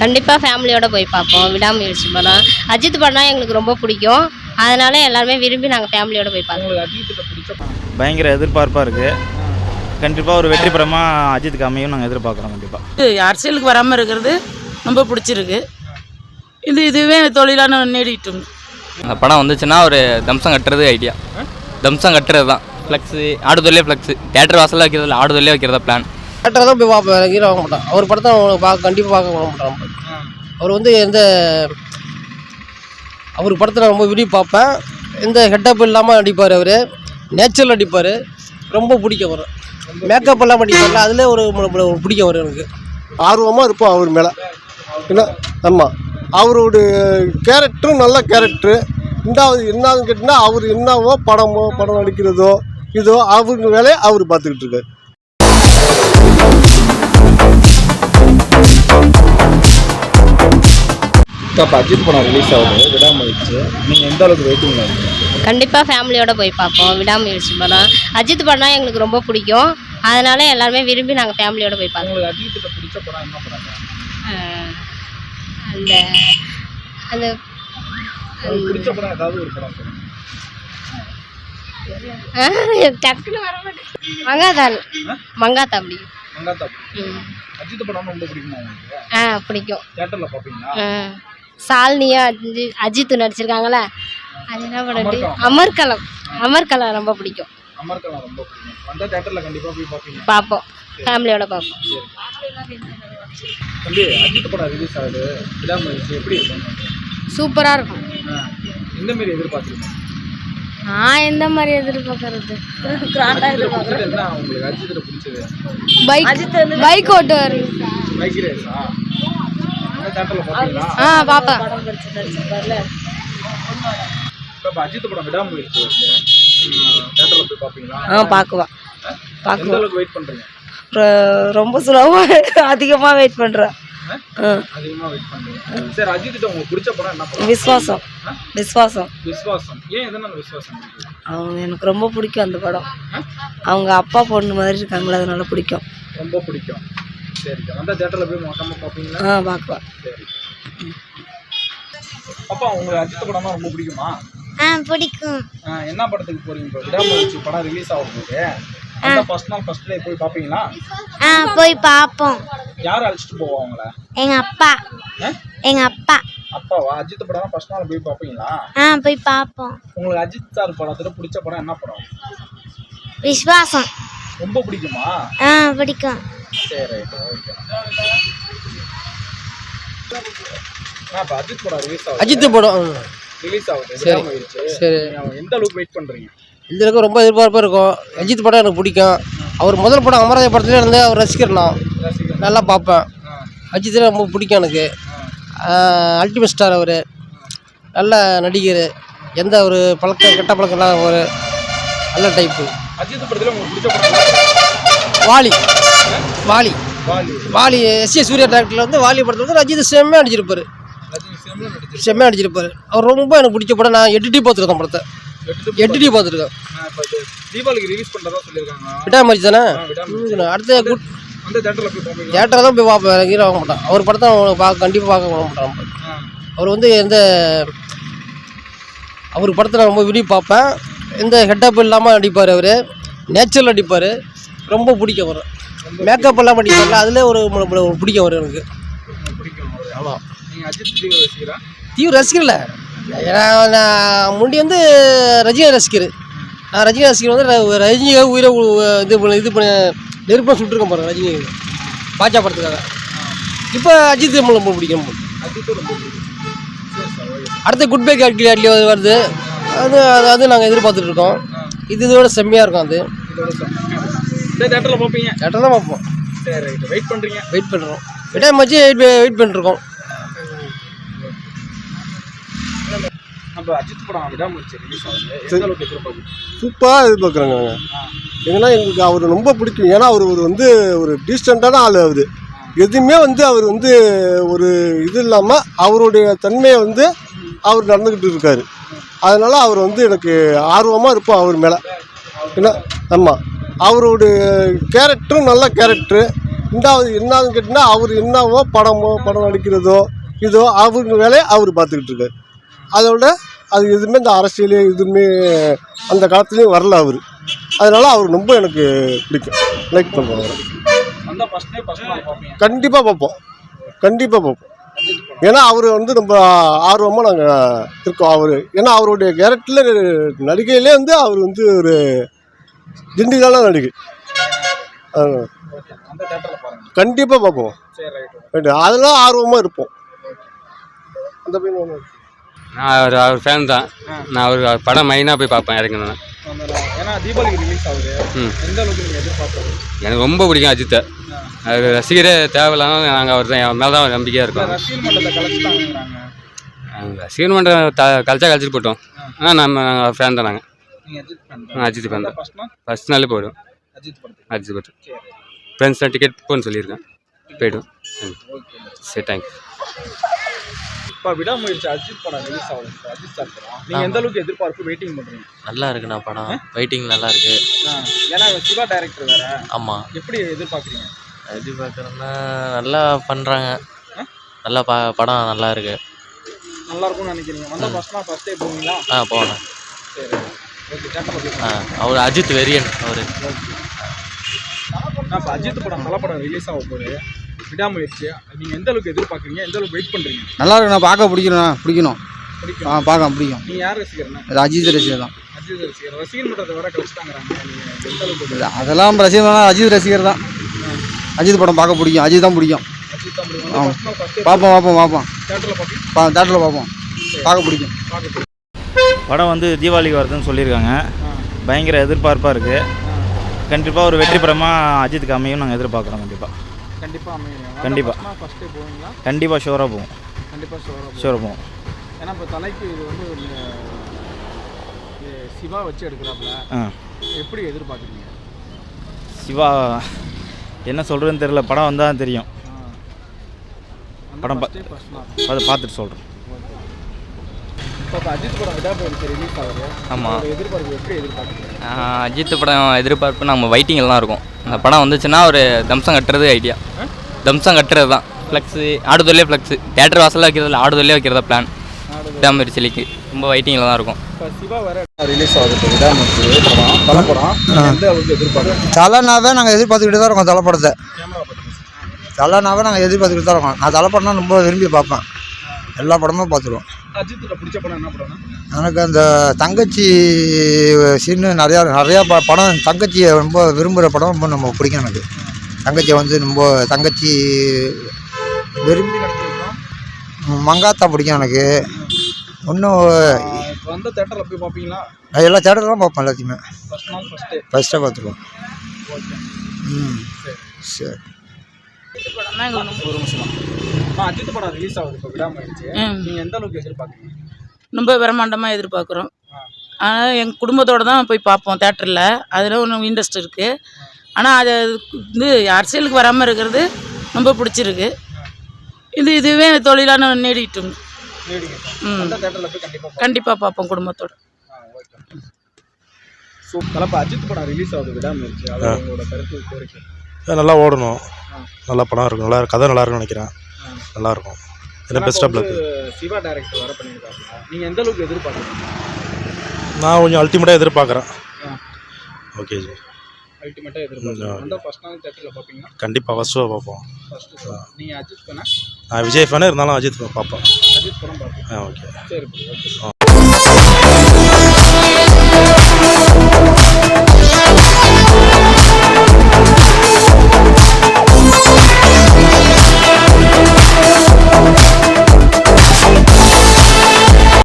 கண்டிப்பாக ஃபேமிலியோட போய் பார்ப்போம். விடாமுயற்சி படம் அஜித் படம்னா எங்களுக்கு ரொம்ப பிடிக்கும். அதனால எல்லாருமே விரும்பி நாங்கள் ஃபேமிலியோட போய் பார்ப்போம். பயங்கர எதிர்பார்ப்பாக இருக்குது கண்டிப்பாக ஒரு வெற்றி படமாக அஜித்துக்கு அமையும் நாங்கள் எதிர்பார்க்குறோம் கண்டிப்பாக இது அரசியலுக்கு வராமல் இருக்கிறது ரொம்ப பிடிச்சிருக்கு. இது இதுவே தொழிலான நீடிட்டும் அந்த படம் வந்துச்சுன்னா ஒரு தம்சம் கட்டுறது ஐடியா தம்சம் கட்டுறது தான் ஃப்ளெக்ஸு ஆடுதொல்லே ஃப்ளெக்ஸு தேட்டர் வாசலில் வைக்கிறதுல ஆடுதொல்லே வைக்கிறதா பிளான் தேட்டரை தான் போய் பார்ப்பேன் எனக்கு ஹீரோ வாங்க மாட்டான். அவர் படத்தை அவங்களுக்கு பார்க்க கண்டிப்பாக பார்க்க விட மாட்டான் அவர் வந்து எந்த அவர் படத்தை நான் ரொம்ப விரும்பி பார்ப்பேன். எந்த ஹெட்டப் இல்லாமல் அடிப்பார் அவர். நேச்சுரல் அடிப்பார் ரொம்ப பிடிக்கும் அவர். மேக்கப் எல்லாம் நடிப்பார்ல அதில் ஒரு பிடிக்கும் அவர் எனக்கு. ஆர்வமாக இருப்போம் அவர் மேலே. என்ன ஆமாம் அவருடைய கேரக்டரும் நல்ல கேரக்டரு ரெண்டாவது என்னன்னு கேட்டிங்கன்னா அவர் என்னவோ படமோ படம் நடிக்கிறதோ இதோ அவர் வேலையை அவர் பார்த்துக்கிட்டு இருக்காரு. இப்போ அஜித் படம் ரிலீஸ் ஆகுது. விடாமுயற்சி. நீங்கள் எந்த அளவுக்கு வெயிட்டிங் கண்டிப்பாக ஃபேமிலியோட போய் பார்ப்போம். விடாமுயற்சி படம் அஜித் படம்னா எங்களுக்கு ரொம்ப பிடிக்கும். அதனால எல்லாருமே விரும்பி நாங்கள் ஃபேமிலியோட போய் பார்ப்போம். அஜித்திட்ட பிடிச்ச படம் என்ன படம்? அந்த அந்த பிடிச்ச படம் ஏதாவது ஒரு படம் டக்குன்னு வர மாட்டேங்குது. மங்காதான். மங்காத்தா பிடிக்கும் மங்காத்தா. அஜித் படம் ரொம்ப பிடிக்குமா ஆ பிடிக்கும். தேட்டரில் பார்ப்பீங்களா. சால்னியா அஜி- அஜித் நடிச்சிருக்காங்களே அது என்ன படம்? அமர்கலம். அமர்கலம். ரொம்ப பிடிக்கும். பார்ப்போம். ஃபேமிலியோட பார்ப்போம். சூப்பராக இருக்கும்? நான் எந்த மாதிரி எதிர்பார்க்கறது? அஜித்திட்ட பிடிச்சது? பைக் பைக் ஓட்டுவார். ஆ பார்ப்பேன் இப்போ அஜித் படம் விடாமுயற்சி வருது. தேட்டரில் போய் பார்ப்பீங்களா ஆ பார்க்குவா எந்த அளவுக்கு வெயிட் பண்ணுறீங்க ரொம்ப சுலபமாக அதிகமாக வெயிட் பண்ணுறேன் அதிகமாக வெயிட் பண்ணுறீங்க சரி அஜித்திட்ட உங்களுக்கு பிடிச்ச படம் என்ன படம்? விஸ்வாசம். விஸ்வாசம். விஸ்வாசம். ஏன் எதனால விஸ்வாசம் பிடிக்குது? அவங்க எனக்கு ரொம்ப பிடிக்கும் அந்த படம். அவங்க அப்பா பொண்ணு மாதிரி இருக்காங்களே அதனால பிடிக்கும். ரொம்ப பிடிக்கும். சரிக்கா. வந்தால் தேட்டரில் போய் மொத்தமாக பார்ப்பீங்களா ஆ சரி. அப்பா உங்களுக்கு அஜித் படம்னா ரொம்ப பிடிக்குமா? ஆ பிடிக்கும். ஆ, என்ன படத்துக்கு போறீங்க இப்போ? விடாமுயற்சி படம் ரிலீஸ் ஆகும்போது. அந்த ஃபர்ஸ்ட் நாள் ஃபர்ஸ்ட் டே போய் பார்ப்பீங்களா ஆ போய் பார்ப்போம் யார் அழைச்சிட்டு போவா உங்கள? எங்கள் அப்பா. ஆ? எங்கள் அப்பா. அப்பாவா? அஜித் படம் ஃபர்ஸ்ட் நாள் போய் பார்ப்பீங்களா ஆ போய் பார்ப்போம் உங்களுக்கு அஜித் சார் படத்துல பிடிச்ச படம் என்ன படம்? விஸ்வாசம். ரொம்ப பிடிக்குமா? ஆ பிடிக்கும். சரி ரைட்டு ஓகே அஜித் படம் ரிலீஸ் ஆகுது. அஜித் படம் ம். ரிலீஸ் ஆகுது. விடாமுயற்சி சரி. நீங்க எந்த அளவுக்கு வெயிட் பண்றீங்க? இந்த அளவுக்கு ரொம்ப எதிர்பார்ப்பாக இருக்கும். அஜித் படம் எனக்கு பிடிக்கும். அவர் முதல் படம் அமராவதி படத்துல இருந்து அவர் ரசிகர். நான் நல்லா பார்ப்பேன். ஆ. அஜித் ரொம்ப பிடிக்கும் எனக்கு. அல்டிமேட் ஸ்டார் அவர். நல்ல நடிகர். எந்த ஒரு பழக்க கெட்ட பழக்கம் இல்லாத ஒரு நல்ல டைப்பு அஜித் படத்துல உங்களுக்கு பிடிச்ச படம் என்ன? வாலி. வாலி. வாலி. வாலி எஸ் ஏ சூர்யா டேரக்டரில் வந்து வாலி படத்தில் வந்து ரஜித் செம்மையாக நடிச்சிருப்பார். செம்மையாக நடிச்சிருப்பார். அவர் ரொம்ப எனக்கு பிடிச்ச படம். நான் எட்டு டி பார்த்துருக்கேன் படத்தை. எட்டு எட்டு டி பார்த்துருக்கேன். தீபாவளிக்கு ரிலீஸ் பண்ணுறதா சொல்லியிருக்காங்க. விட்டாமரிச்சு தானே? அடுத்த குட் தேட்டரை தான் போய் பார்ப்பேன். ஹீரோ வாங்க மாட்டான். அவர் படத்தை பார்க்க கண்டிப்பாக பார்க்க விட மாட்டான். அவர் வந்து எந்த அவர் படத்தை நான் ரொம்ப விரும்பி பார்ப்பேன். எந்த ஹெட்டப் இல்லாமல் நடிப்பார் அவர். நேச்சுரல் நடிப்பார். ரொம்ப பிடிக்கும் அவர். மேக்கப் எல்லாம் நடிப்பார்ல அதில் ஒரு பிடிக்கும் வரும் எனக்கு பிடிக்கும் ஆமாம் தீவிர ரசிகரா ரசிகர் இல்லை நான் முண்டி முன்னாடி வந்து ரஜினி ரசிகர். நான் ரஜினி ரசிகர் வந்து ர- ரஜினியை உயிரை இது பண்ண இது பண்ண நெருப்பாக சுட்டுருக்கேன் பாருங்க ரஜினி. பாஜா படத்துக்காக. இப்போ அஜித் நம்மளை ரொம்ப பிடிக்கும். அடுத்த குட் பை அட்லி அட்லி வருது. அது அது நாங்கள் எதிர்பார்த்துட்ருக்கோம் இது இதோட செம்மையாக இருக்கும் அது. சார் தேட்டரில் பார்ப்பீங்க. தேட்டர் தான் பார்ப்போம். சரி ரைட்டு வெயிட் பண்ணுறீங்க வெயிட் பண்ணுறோம் விட்டாய் மச்சி வெயிட் வெயிட் பண்ணிருக்கோம். நம்ம அஜித் படம் விடாமுயற்சி ரிலீஸ் ஆகுது எந்த அளவுக்கு எதிர்பார்க்குறீங்க? சூப்பராக எதிர்பார்க்குறாங்க நாங்கள் ஏன்னா எங்களுக்கு அவர் ரொம்ப பிடிக்கும். ஏன்னா அவர் ஒரு வந்து ஒரு டீசெண்டான ஆள் அவர். எதுவுமே வந்து அவர் வந்து ஒரு இது இல்லாமல் அவருடைய தன்மையை வந்து அவர் நடந்துக்கிட்டு இருக்காரு. அதனால் அவர் வந்து எனக்கு ஆர்வமாக இருப்போம் அவர் மேலே. என்ன? ஆமாம் அவருடைய கேரக்டரும் நல்ல கேரக்டரு ரெண்டாவது என்னன்னு கேட்டிங்கன்னா அவர் என்னவோ படமோ படம் நடிக்கிறதோ இதோ அவங்க வேலையை அவர் பார்த்துக்கிட்டு இருக்காரு. அதோட அது எதுவுமே இந்த அரசியல் எதுவுமே அந்த காலத்துலேயும் வரல அவர். அதனால அவர் ரொம்ப எனக்கு பிடிக்கும். லைக் பண்ணுறோம் பார்ப்பீங்க. கண்டிப்பாக பார்ப்போம். கண்டிப்பாக பார்ப்போம். ஏன்னா அவர் வந்து ரொம்ப ஆர்வமாக நாங்கள் இருக்கோம். அவர் ஏன்னா அவருடைய கேரக்டரில் நடிகையிலே வந்து அவர் வந்து ஒரு திண்டிகால நடிகை ஓகே அந்த தேட்டரில் பாருங்க கண்டிப்பாக பார்ப்போம் சரி ரைட் ரைட்டு அதெல்லாம் ஆர்வமாக இருப்போம். அந்த பையன் நான் அவர் அவர் ஃபேன் தான். நான் அவர் படம் மெயினாக போய் பார்ப்பேன் இறங்கினா அந்த ஏன்னா தீபாவளிக்கு ரிலீஸ் ஆகுது. ம். எந்த அளவுக்கு நீங்கள் எதிர்பார்க்குறது எனக்கு ரொம்ப பிடிக்கும் அஜித்தை. அவர் ரசிகரே தேவையில்லாம நாங்கள் அவர் தான் என் மேலே தான் நம்பிக்கையாக இருக்கோம். ரசிகர் மன்றம் த கழிச்சா கழிச்சிட்டு போட்டோம். ஆனால் நம்ம நாங்கள் ஃபேன் தான் நீங்கள் அஜித் fan தான். ஃபர்ஸ்ட் நாள்? ஃபஸ்ட் நாளே போயிடும். அஜித் படத்துக்கு. அஜித் படம். சரி ஃப்ரெண்ட்ஸ்லாம் டிக்கெட் போன்னு சொல்லியிருக்கேன். போய்டும். சரி தேங்க்ஸ் இப்போ விடாமுயற்சி அஜித் படம் ரிலீஸ் ஆகுது. இப்போ அஜித் சார் படம். நீங்கள் எந்த அளவுக்கு எதிர்பார்ப்பு வெயிட்டிங் பண்ணுறீங்க நல்லா இருக்குண்ணா படம். வெயிட்டிங் நல்லா இருக்கு. ஏன்னா சிவா டைரக்டர் வேற. ஆமாம் எப்படி எதிர்பார்க்குறீங்க? எதிர்பார்க்குறேன்னா நல்லா பண்ணுறாங்க நல்லா ப படம் நல்லா இருக்கு. நல்லா இருக்கும்னு நினைக்கிறீங்க. வந்த ஃபர்ஸ்ட் நாள் ஃபர்ஸ்ட் டே போவீங்களா? ஆ சரி. ஆ அவர் அஜித் வெரியன் அவர். இப்போ அஜித் படம் நல்ல படம் ரிலீஸ் ஆக போகுது. விடாமுயற்சி. நீங்கள் எந்த அளவுக்கு எதிர்பார்க்குறீங்க? எந்த அளவுக்கு வெயிட் பண்ணுறீங்க நல்லா இருக்குண்ணா பார்க்க பிடிக்கணும் பிடிக்கணும். பிடிக்கும். ஆ பார்க்க பிடிக்கும். நீங்கள் யார் ரசிகர்னா? அது அஜித் ரசிகர் தான். அஜித் ரசிகர். ரசிகர் மன்றத்தை வேற கழிச்சிட்டாங்கிறாங்க. அதெல்லாம் ரசிகர் அஜித் ரசிகர் தான். அஜித் படம் பார்க்க பிடிக்கும் அஜித் தான் பிடிக்கும். அஜித் தான் பிடிக்கும். ஆமா. ஃபர்ஸ்ட் நாள் ஃபர்ஸ்ட் பார்ப்போம் பார்ப்போம் பார்ப்போம். தேட்டரில் பார்ப்பீங்க? பா தேட்டரில் பார்ப்போம். பார்க்க பிடிக்கும். பார்க்க படம் வந்து தீபாவளிக்கு வருதுன்னு சொல்லியிருக்காங்க. பயங்கர எதிர்பார்ப்பாக இருக்குது கண்டிப்பாக ஒரு வெற்றி படமாக அஜித்துக்கு அமையும் நாங்கள் எதிர்பார்க்குறோம் கண்டிப்பாக கண்டிப்பாக அமையும். கண்டிப்பா. ஃபர்ஸ்ட் டே போவீங்களா? கண்டிப்பாக ஷோராக போவோம். கண்டிப்பாக ஷோராக ஷோராக போவோம். ஏன்னா இப்போ தலைக்கு இது வந்து சிவா வச்சு எடுக்கிறாப்புல. எப்படி எதிர்பார்க்குறீங்க? சிவா என்ன சொல்கிறதுன்னு தெரில படம் வந்தால் தெரியும். படம் பா- first day first நாள். அதை பார்த்துட்டு சொல்கிறேன் இப்போ இப்போ அஜித் படம் விடாமுயற்சி ரிலீஸ் ஆகுது ஆமாம் அஜித் படம் எதிர்பார்ப்பு நம்ம வெயிட்டிங்கில் தான் இருக்கும். அந்த படம் வந்துச்சுன்னா ஒரு தம்சம் கட்டுறது ஐடியா தம்சம் கட்டுறது தான். ஃப்ளெக்ஸு ஆடுதொல்லே ஃப்ளெக்ஸு தேட்டர் வாசலில் வைக்கிறதில்ல ஆடுதொல்லே வைக்கிறதா பிளான் விடாமுயற்சிலிக்கு ரொம்ப வெயிட்டிங்கில் தான் இருக்கும். இப்போ சிவா வேற ரிலீஸ் ஆகுது இப்போ விடாமுயற்சி படம். தலை படம். நீங்க எந்த அளவுக்கு எதிர்பார்க்குறீங்க? தலைனாவே நாங்கள் எதிர்பார்த்துக்கிட்டு தான் இருக்கோம் தலைப்படத்தை தலைனாவே நாங்கள் எதிர்பார்த்துக்கிட்டு தான் இருக்கோம். நான் தலைப்படம்னா ரொம்ப விரும்பி பார்ப்பேன். எல்லா படமும் பார்த்துருவோம். அஜித்தில் பிடிச்ச படம் என்ன படம்னா? எனக்கு அந்த தங்கச்சி சீனு நிறையா நிறையா ப படம் தங்கச்சியை ரொம்ப விரும்புகிற படம் ரொம்ப நம்ம பிடிக்கும் எனக்கு. தங்கச்சியை வந்து ரொம்ப தங்கச்சி விரும்பி மங்காத்தா பிடிக்கும் எனக்கு. இன்னும் இப்போ வந்து தேட்டரில் போய் பார்ப்பீங்களா நான் எல்லா தேட்டர்லாம் பார்ப்பேன் எல்லாத்தையுமே. நாள் ஃபஸ்ட்டாக பார்த்துருவோம். ம். சரி. படம்னா அஜித் படம் ரிலீஸ் ஆகுது இப்போ விடாமுயற்சி ம். நீங்கள் எந்த அளவுக்கு எதிர்பார்க்குறீங்க? ரொம்ப பிரம்மாண்டமாக எதிர்பார்க்குறோம். ஆனால் எங்கள் குடும்பத்தோடு தான் போய் பார்ப்போம் தேட்டரில் அதில் ஒன்றும் இன்ட்ரெஸ்ட் இருக்குது ஆனால் அது வந்து அரசியலுக்கு வராமல் இருக்கிறது ரொம்ப பிடிச்சிருக்கு. இது இதுவே தொழிலான நீடிட்டும். நீடிங்க ம். அந்த தேட்டரில் போய் கண்டிப்பாக பார்ப்போம். குடும்பத்தோடு. ஸோ அஜித் படம் ரிலீஸ் ஆகுது நல்லா ஓடணும். நல்ல படம் இருக்கும் நல்லா கதை நல்லா இருக்கும்னு நினைக்கிறேன். நல்லா இருக்கும் ஆனா பெஸ்ட் ஆஃப் சிவா டைரக்டர் வர பண்ணியிருக்காங்க நீங்கள் எந்த அளவுக்கு எதிர்பார்க்குறீங்க? நான் கொஞ்சம் அல்டிமேட்டாக எதிர்பார்க்குறேன். ஓகே ஜி அல்டிமேட்டாக எதிர்பார்க்குறீங்க. அந்த ஃபர்ஸ்ட் நாள் தேட்டரில் கண்டிப்பாக ஃபஸ்ட் ஷோ பார்ப்போம். ஃபர்ஸ்ட் நீங்கள் அஜித் பண்ண நான் விஜய் ஃபேனே இருந்தாலும் அஜித் பார்ப்பேன். அஜித் படம் பார்ப்பீங்க. ஆ ஓகே சரி ஓகே